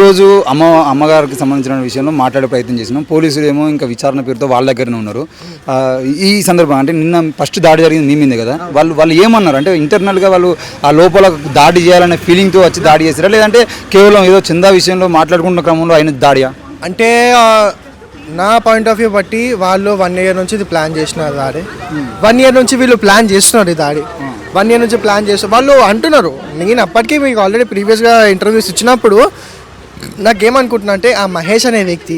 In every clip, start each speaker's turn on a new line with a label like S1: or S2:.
S1: ఈరోజు అమ్మ అమ్మగారికి సంబంధించిన విషయంలో మాట్లాడే ప్రయత్నం చేసినాం. పోలీసులు ఏమో ఇంకా విచారణ పేరుతో వాళ్ళ దగ్గరనే ఉన్నారు. ఈ సందర్భం అంటే నిన్న ఫస్ట్ దాడి జరిగింది నీ మీదే కదా? వాళ్ళు వాళ్ళు ఏమన్నారు? అంటే ఇంటర్నల్గా వాళ్ళు ఆ లోపల దాడి చేయాలనే ఫీలింగ్తో వచ్చి దాడి చేశారా? లేదంటే కేవలం ఏదో చందా విషయంలో మాట్లాడుకున్న క్రమంలో అయిన దాడియా?
S2: అంటే నా పాయింట్ ఆఫ్ వ్యూ బట్టి వాళ్ళు వన్ ఇయర్ నుంచి ఇది ప్లాన్ చేసినారు దాడి. వన్ ఇయర్ నుంచి వీళ్ళు ప్లాన్ చేస్తున్నారు ఈ దాడి. వన్ ఇయర్ నుంచి ప్లాన్ చేస్తారు వాళ్ళు అంటున్నారు. నేను అప్పటికీ మీకు ఆల్రెడీ ప్రీవియస్గా ఇంటర్వ్యూస్ ఇచ్చినప్పుడు నాకేమనుకుంటున్నా అంటే ఆ మహేష్ అనే వ్యక్తి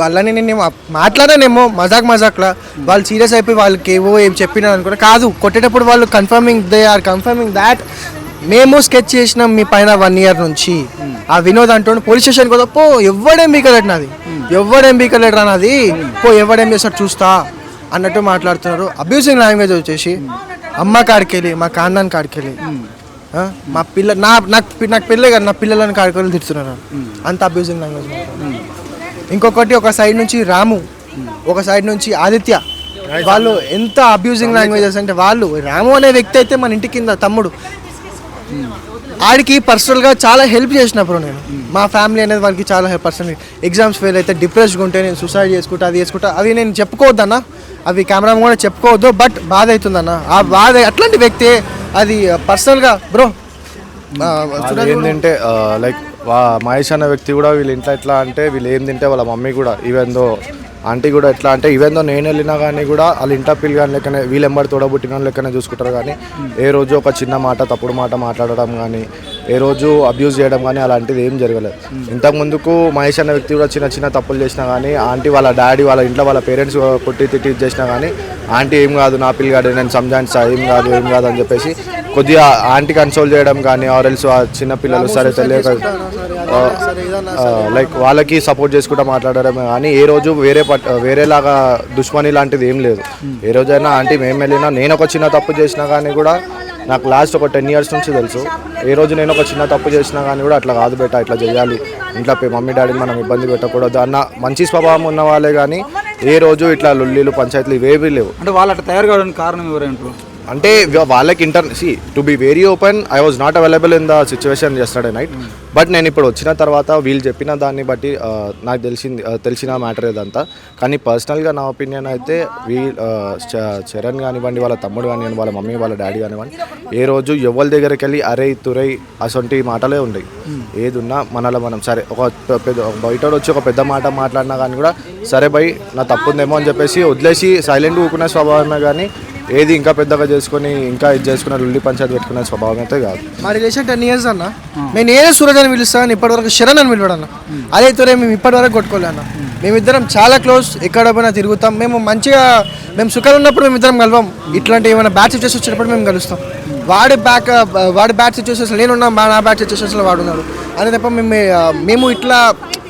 S2: వాళ్ళని నేను మాట్లాడానేమో మజాక్ మజాక్లా వాళ్ళు సీరియస్ అయిపోయి వాళ్ళకి ఏవో ఏం చెప్పినా అనుకున్నా. కాదు కొట్టేటప్పుడు వాళ్ళు confirming they are confirming that మేము స్కెచ్ చేసినాం మీ పైన వన్ ఇయర్ నుంచి. ఆ వినోద్ అంటుండు పోలీస్ స్టేషన్ కూడా పో ఎవడేం బీకలేడు నాది? ఎవడేం బీకలేడు రా నాది? పో ఎవడేం చేస్తాడు చూస్తా అన్నట్టు మాట్లాడుతున్నారు. అబ్యూసింగ్ లాంగ్వేజ్ వచ్చేసి అమ్మ కాడికెళ్ళి మా కాన్నాన్ కాడికెళ్ళి. మా పిల్ల నా నాకు నాకు పిల్లే కదా నా పిల్లలని కాడికెళ్ళి తిడుతున్నారు అంత అబ్యూసింగ్ లాంగ్వేజ్ ఇంకొకటి ఒక సైడ్ నుంచి రాము ఒక సైడ్ నుంచి ఆదిత్య. వాళ్ళు ఎంత అబ్యూజింగ్ లాంగ్వేజెస్ అంటే వాళ్ళు రాము అనే వ్యక్తి అయితే మన ఇంటి కింద తమ్ముడు. ఆడికి పర్సనల్గా చాలా హెల్ప్ చేసినప్పుడు నేను. మా ఫ్యామిలీ అనేది వాళ్ళకి చాలా పర్సనల్ ఎగ్జామ్స్ ఫెయిల్ అయితే డిప్రెస్డ్గా ఉంటే నేను సూసైడ్ చేసుకుంటా అది చేసుకుంటా. అవి నేను చెప్పుకోవద్దన్న. అవి కెమెరా కూడా చెప్పుకోవద్దు బట్ బాధ అవుతుందన్న. ఆ బాధ అట్లాంటి వ్యక్తి అది పర్సనల్గా బ్రో
S3: వాళ్ళు ఏం తింటే లైక్ మహేష్ అనే వ్యక్తి కూడా వీళ్ళు ఇంట్లో ఎట్లా అంటే వీళ్ళు ఏం తింటే వాళ్ళ మమ్మీ కూడా ఈవెన్ దో ఆంటీ కూడా ఎట్లా అంటే ఈవెన్ దో నేను వెళ్ళినా కానీ కూడా వాళ్ళ ఇంట పిల్లి కానీ లెక్కనే వీళ్ళు ఎంబడి తోడబుట్టిన లెక్కనే చూసుకుంటారు కానీ ఏ రోజు ఒక చిన్న మాట తప్పుడు మాట మాట్లాడడం కానీ ఏ రోజు అబ్యూజ్ చేయడం కానీ అలాంటిది ఏం జరగలేదు. ఇంతకు ముందుకు మహేష్ అనే వ్యక్తి కూడా చిన్న చిన్న తప్పులు చేసినా కానీ ఆంటీ వాళ్ళ డాడీ వాళ్ళ ఇంట్లో వాళ్ళ పేరెంట్స్ కొట్టి తిట్టి చేసినా కానీ ఆంటీ ఏం కాదు నా పిల్లగాడు నేను సంజాయిస్తా ఏం కాదు ఏం కాదు అని చెప్పేసి కొద్దిగా ఆంటీ కన్సోల్ చేయడం కానీ ఆర్ఎల్స్ ఆ చిన్న పిల్లలు సరే తెలియక లైక్ వాళ్ళకి సపోర్ట్ చేసుకుంటూ మాట్లాడడం కానీ ఏ రోజు వేరే వేరేలాగా దుష్మని లాంటిది ఏం లేదు. ఏ రోజైనా ఆంటీ మేము వెళ్ళినా నేను ఒక చిన్న తప్పు చేసినా కానీ కూడా నాకు లాస్ట్ ఒక టెన్ ఇయర్స్ నుంచి తెలుసు. ఏ రోజు నేను ఒక చిన్న తప్పు చేసినా కానీ కూడా అట్లా కాదు బేట ఇట్లా చేయాలి. ఇంట్లో మమ్మీ డాడీని మనం ఇబ్బంది పెట్టకూడదు అన్న మంచి స్వభావం ఉన్న వాళ్ళే కానీ ఏ రోజు ఇట్లా లొల్లీలు పంచాయతీలు ఇవేవి లేవు.
S1: అంటే వాళ్ళు అట్లా తయారు కావడానికి కారణం ఎవరంటారు?
S3: అంటే వాళ్ళకి inter C to B very open I was not available in the situation చేస్తాడే night but నేను ఇప్పుడు వచ్చిన తర్వాత వీళ్ళు చెప్పిన దాన్ని బట్టి నాకు తెలిసింది తెలిసిన మ్యాటర్ ఇదంతా. కానీ పర్సనల్గా నా ఒపీనియన్ అయితే వీ చరణ్ కానివ్వండి వాళ్ళ తమ్ముడు కానివ్వండి వాళ్ళ మమ్మీ వాళ్ళ డాడీ కానివ్వండి ఏ రోజు ఎవరి దగ్గరికి వెళ్ళి అరే తురై అసొంటి మాటలే ఉండయి. ఏది ఉన్నా మనలో మనం సరే ఒక పెద్ద బయట వచ్చి ఒక పెద్ద మాట మాట్లాడినా కానీ కూడా సరే బై నా తప్పుందేమో అని చెప్పేసి వదిలేసి సైలెంట్ ఊకునే స్వభావమే కానీ ఏది ఇంకా పెద్దగా చేసుకొని ఇంకా ఇది చేసుకున్న లుల్లి పంచాయతీ పెట్టుకునే స్వభావం అయితే కాదు.
S2: మా రిలేషన్ టెన్ ఇయర్స్ అన్న. నేను నేనే సూరజ్ అని పిలుస్తాను ఇప్పటివరకు శరణ్ అని పిలవడు అన్న అదే తోరే మేము ఇప్పటివరకు కొట్టుకోలే అన్న. మేమిద్దరం చాలా క్లోజ్ ఎక్కడ పోయినా తిరుగుతాం. మేము మంచిగా మేము సుఖాలు ఉన్నప్పుడు మేమిద్దరం కలవం. ఇట్లాంటి ఏమైనా బ్యాడ్ సిచ్యువేషన్ వచ్చినప్పుడు మేము కలుస్తాం. వాడి బ్యాక్ uh, వాడి బ్యాడ్ సిచ్యువేషన్స్ నేను ఉన్నాం మా- నా బ్యాడ్ సిచ్యువేషన్స్లో వాడు ఉన్నాడు. అదే తప్ప మేము uh, మేము ఇట్లా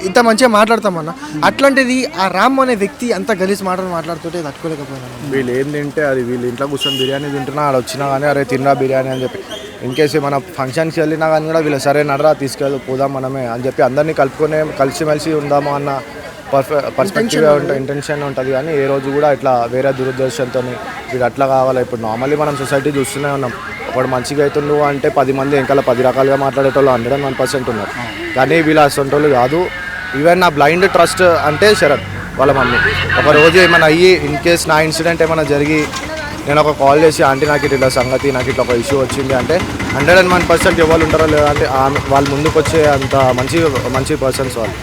S2: ఇంత మంచిగా మాట్లాడతామన్న అట్లాంటిది ఆ రామ్ అనే వ్యక్తి అంత గలీజ్ మాటలు మాట్లాడుతుంటే తట్టుకోలేకపోయినా.
S3: వీళ్ళు ఏం తింటే అది వీళ్ళు ఇంట్లో కూర్చొని బిర్యానీ తింటున్నా ఆడ వచ్చినా కానీ అరే తిన్నా బిర్యానీ అని చెప్పి. ఇన్ కేసు మన ఫంక్షన్కి వెళ్ళినా కానీ కూడా వీళ్ళు సరే నడరా తీసుకెళ్ళి పోదాం మనమే అని చెప్పి అందరినీ కలుపుకొని కలిసిమెలిసి ఉందాము అన్న పర్స్పెక్టివ్ ఉంటుంది ఇంటెన్షన్ ఉంటుంది కానీ ఏ రోజు కూడా ఇట్లా వేరే దురుద్దేశంతో వీడు అట్లా కావాలి. ఇప్పుడు నార్మల్లీ మనం సొసైటీ చూస్తూనే ఉన్నాం. ఒకడు మంచిగా అవుతుండు అంటే పది మంది వెనకాల పది రకాలుగా మాట్లాడేటోళ్ళు హండ్రెడ్ అండ్ వన్ పర్సెంట్ ఉన్నారు. కానీ వీళ్ళు అసొంటోళ్ళు కాదు. ఈవెన్ నా బ్లైండ్ ట్రస్ట్ అంటే శరత్ వాళ్ళ మమ్మీ. ఒక రోజు ఏమైనా అయ్యి ఇన్ కేస్ నా ఇన్సిడెంట్ ఏమైనా జరిగి నేను ఒక కాల్ చేసి ఆంటీ నాకు ఇట్లా సంగతి నాకు ఇట్లా ఒక ఇష్యూ వచ్చింది అంటే హండ్రెడ్ అండ్ వన్ పర్సెంట్ ఎవరు ఉంటారో లేదా అంటే ఆమె వాళ్ళు ముందుకు వచ్చే అంత మంచి మంచి పర్సన్స్ వాళ్ళు.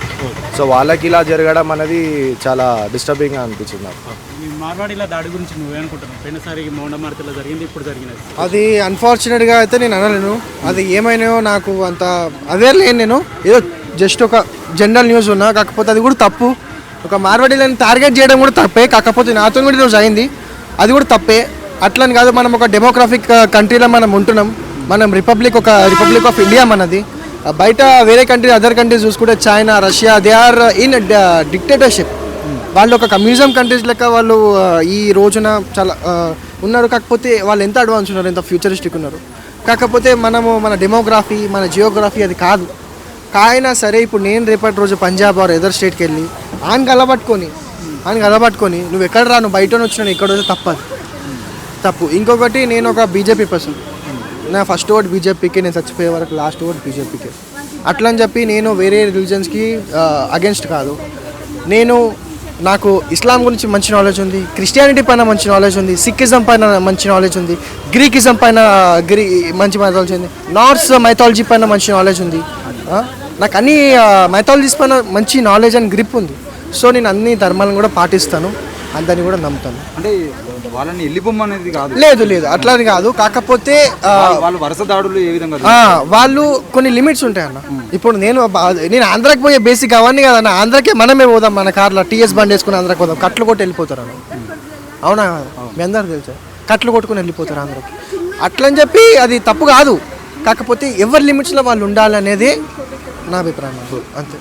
S3: సో వాళ్ళకి ఇలా జరగడం అనేది చాలా డిస్టర్బింగ్ అనిపించింది నాకు.
S4: మార్వాడీల దాడి గురించి నువ్వేమనుకుంటున్నావు? పోయినసారి మౌండమార్తిలో జరిగింది ఇప్పుడు జరిగినది.
S2: అది అన్ఫార్చునేట్గా అయితే నేను అనలేను. అది ఏమైనాయో నాకు అంత అవేర్ లేను నేను. ఏదో జస్ట్ ఒక జనరల్ న్యూస్ ఉన్నా కాకపోతే అది కూడా తప్పు. ఒక మార్వాడీలను టార్గెట్ చేయడం కూడా తప్పే కాకపోతే నాతో కూడా ఈరోజు అయింది. అది కూడా తప్పే. అట్లని కాదు మనం ఒక డెమోగ్రఫిక్ కంట్రీలో మనం ఉంటున్నాం. మనం రిపబ్లిక్ ఒక రిపబ్లిక్ ఆఫ్ ఇండియా మనది. బయట వేరే కంట్రీ అదర్ కంట్రీస్ చూసుకుంటే China Russia they are in dictatorship వాళ్ళు ఒక కమ్యూనిజం కంట్రీస్ లెక్క వాళ్ళు ఈ రోజున చాలా ఉన్నారు. కాకపోతే వాళ్ళు ఎంత అడ్వాన్స్ ఉన్నారు ఎంత ఫ్యూచరిస్టిక్ ఉన్నారు. కాకపోతే మనము మన డెమోగ్రఫీ మన జియోగ్రఫీ అది కాదు. కాయినా సరే ఇప్పుడు నేను రేపటి రోజు పంజాబ్ ఆర్ ఎదర్ స్టేట్కి వెళ్ళి ఆయన కలబట్టుకొని ఆయన కలబట్టుకొని నువ్వు ఎక్కడ రాను బయట వచ్చినా ఇక్కడ వస్తే తప్పదు. తప్పు. ఇంకొకటి నేను ఒక బీజేపీ పర్సన్ నా ఫస్ట్ ఓట్ బీజేపీకి నేను చచ్చిపోయే వరకు లాస్ట్ ఓట్ బీజేపీకి అట్లా అని చెప్పి నేను వేరే రిలీజన్స్కి అగెన్స్ట్ కాదు. నేను నాకు ఇస్లాం గురించి మంచి నాలెడ్జ్ ఉంది క్రిస్టియానిటీ పైన మంచి నాలెడ్జ్ ఉంది సిక్కిజం పైన మంచి నాలెడ్జ్ ఉంది గ్రీకిజం పైన గ్రీ మంచి నాలెడ్జ్ ఉంది నార్త్ మైథాలజీ పైన మంచి నాలెడ్జ్ ఉంది. నాకు అన్ని మైథాలజీస్ పైన మంచి నాలెడ్జ్ అండ్ గ్రిప్ ఉంది. సో నేను అన్ని ధర్మాలను కూడా పాటిస్తాను అందరిని కూడా నమ్ముతాను.
S1: అంటే వాళ్ళని వెళ్ళిపోమనేది కాదు.
S2: లేదు లేదు అట్లా అని కాదు. కాకపోతే
S1: వాళ్ళు- వరుస దాడులు ఏ విధంగా
S2: వాళ్ళు కొన్ని లిమిట్స్ ఉంటాయి అన్న. ఇప్పుడు నేను నేను ఆంధ్రాకి పోయే బేసిక్ అవన్నీ కదన్న. ఆంధ్రాకే మనమే పోదాం మన కార్లో. టీఎస్ బండి వేసుకుని ఆంధ్రాకి పోదాం. కట్లు కొట్టి వెళ్ళిపోతారు అన్న. అవునా? మీ అందరికి తెలుసా? కట్లు కొట్టుకుని వెళ్ళిపోతారు ఆంధ్రాకి. అట్లని చెప్పి అది తప్పు కాదు. కాకపోతే ఎవరి లిమిట్స్లో వాళ్ళు ఉండాలనేది నా అభిప్రాయం అంతే.